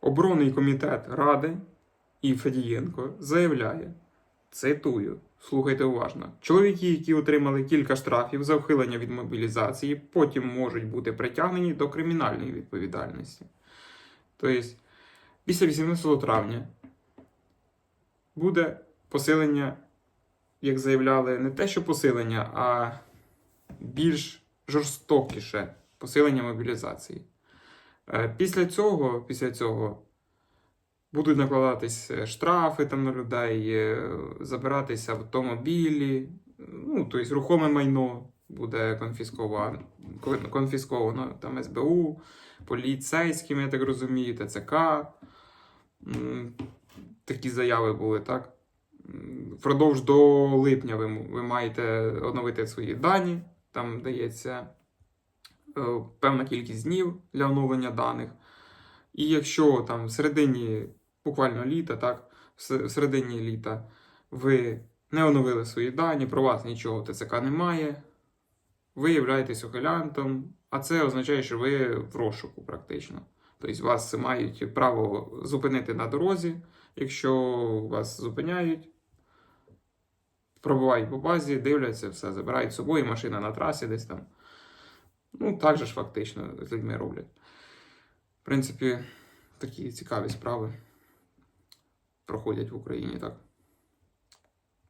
Оборонний комітет Ради і Федієнко заявляє, цитую, слухайте уважно, чоловіки, які отримали кілька штрафів за ухилення від мобілізації, потім можуть бути притягнені до кримінальної відповідальності. Тобто, після 18 травня буде посилення, як заявляли, не те, що посилення, а більш жорстокіше посилення мобілізації. Е, Після цього, після цього будуть накладатись е, штрафи там на людей, е, забиратися автомобілі, ну, тобто рухоме майно буде конфісковано, конфісковано там СБУ, поліцейським, я так розумію, ТЦК. Такі заяви були, так? Впродовж до липня ви, ви маєте оновити свої дані. Там дається певна кількість днів для оновлення даних. І якщо там в середині буквально літа, так, в середині літа ви не оновили свої дані, про вас нічого ТЦК немає, ви являєтесь ухилянтом, а це означає, що ви в розшуку практично. Тобто вас мають право зупинити на дорозі, якщо вас зупиняють, пробувають по базі, дивляться, все, забирають з собою, машина на трасі десь там. Ну, так же ж фактично з людьми роблять. В принципі, такі цікаві справи проходять в Україні, так.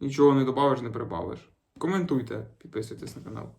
Нічого не додавиш, не прибавиш. Коментуйте, підписуйтесь на канал.